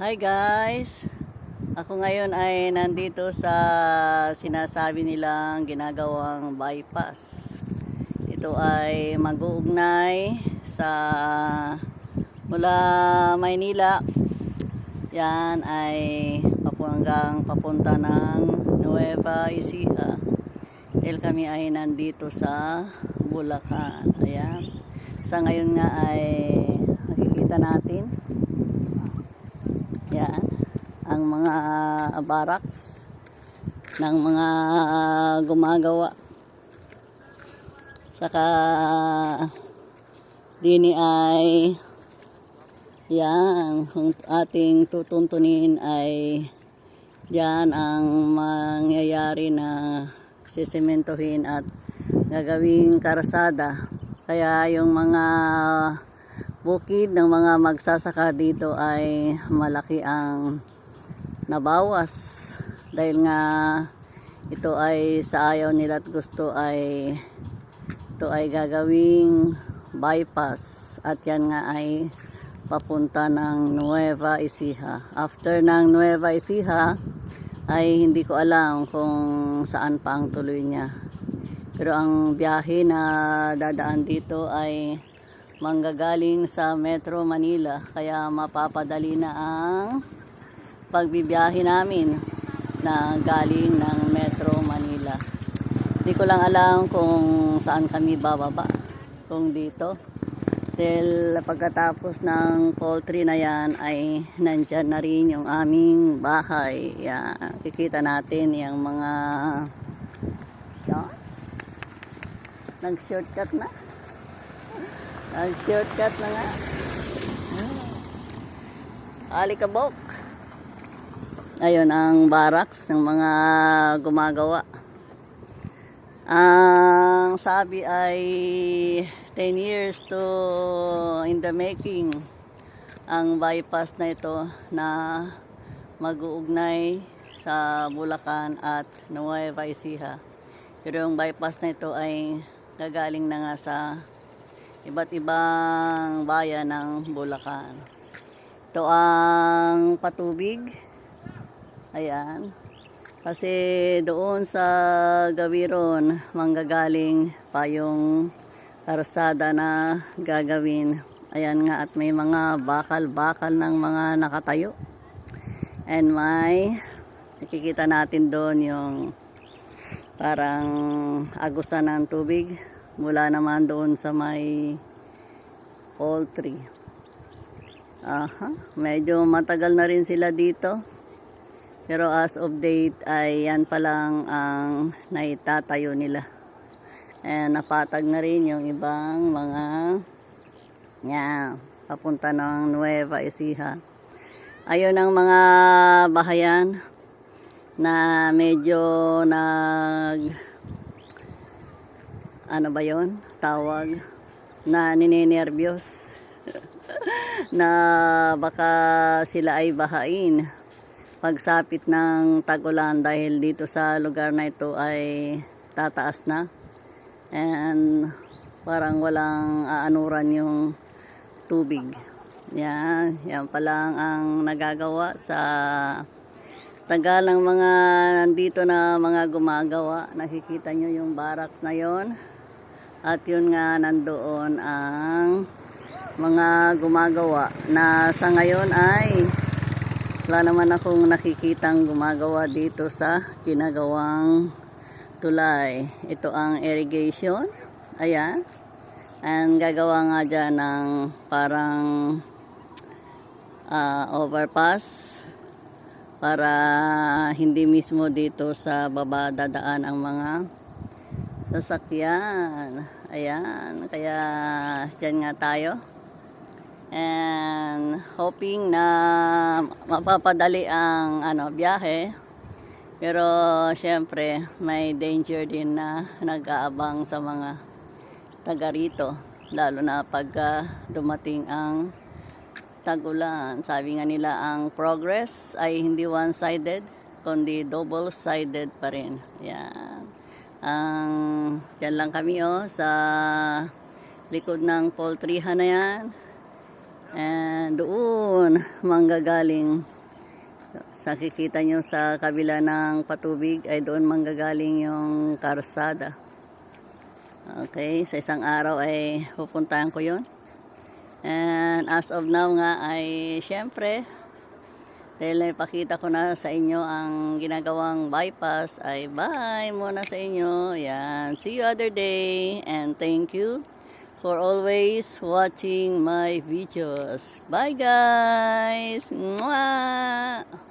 Hi guys! Ako ngayon ay nandito sa sinasabi nilang ginagawang bypass. Ito ay mag-uugnay sa mula Maynila. Yan ay papuanggang papunta ng Nueva Ecija. Dahil kami ay nandito sa Bulacan. Ayan. Sa ngayon nga ay makikita natin yan. Ang mga barracks ng mga gumagawa. Saka dini ay yan, ang ating tutuntunin ay yan ang mangyayari na sisimentohin at gagawing karasada. Kaya yung mga bukid ng mga magsasaka dito ay malaki ang nabawas dahil nga ito ay sa ayaw nila at gusto ay ito ay gagawing bypass at yan nga ay papunta ng Nueva Ecija. After ng Nueva Ecija ay hindi ko alam kung saan pa ang tuloy niya. Pero ang biyahe na dadaan dito ay manggagaling sa Metro Manila kaya mapapadali na ang pagbibiyahe namin na galing ng Metro Manila. Hindi ko lang alam kung saan kami bababa. Kung dito. Dahil pagkatapos ng poultry na yan ay nandyan na rin yung aming bahay. Yan. Kikita natin yung mga yan. Nag-shortcut na. Nag-shortcut na nga. Alikabok. Ayun ang barracks ng mga gumagawa. Ang sabi ay 10 years to in the making ang bypass na ito na mag-uugnay sa Bulacan at Nueva Ecija. Pero yung bypass na ito ay gagaling na nga sa iba't ibang bayan ng Bulacan. Ito ang patubig. Ayan. Kasi doon sa Gawiron, manggagaling pa yung karsada na gagawin. Ayan nga at may mga bakal-bakal ng mga nakatayo. And may nakikita natin doon yung parang agusan ng tubig mula naman doon sa may poultry. Aha, medyo matagal na rin sila dito. Pero as of date ay yan pa lang ang naitatayo nila. And napatag na rin yung ibang mga yeah, papunta ng Nueva Ecija. Ayun ang mga bahayan na medyo nag ano ba yon tawag. Na ninenervyos. Na baka sila ay bahain. Pagsapit ng tagulan dahil dito sa lugar na ito ay tataas na. And parang walang aanuran yung tubig. Yan, yan pa lang ang nagagawa sa tagal ng mga nandito na mga gumagawa. Nakikita nyo yung barracks na yon at yun nga nandoon ang mga gumagawa na sa ngayon ay wala naman akong nakikitang gumagawa dito sa ginagawang tulay. Ito ang irrigation. Ayan. And gagawa nga dyan ng parang ah, overpass para hindi mismo dito sa baba dadaan ang mga sasakyan. Ayan. Kaya dyan nga tayo. And hoping na mapapadali ang ano biyahe. Pero syempre may danger din na nag-aabang sa mga taga rito. Lalo na pag ah, dumating ang tagulan. Sabi nga nila ang progress ay hindi one-sided kundi double-sided pa rin. Yan ang dyan lang kami oh sa likod ng poultryhan na yan And doon manggagaling Sa kikita nyo sa kabila ng patubig ay doon manggagaling yung karsada. Okay, sa isang araw ay pupuntahan ko yon. And as of now nga ay syempre dahil ipakita ko na sa inyo ang ginagawang bypass ay bye muna sa inyo. Yan. See you other day and thank you for always watching my videos. Bye guys! Mwah!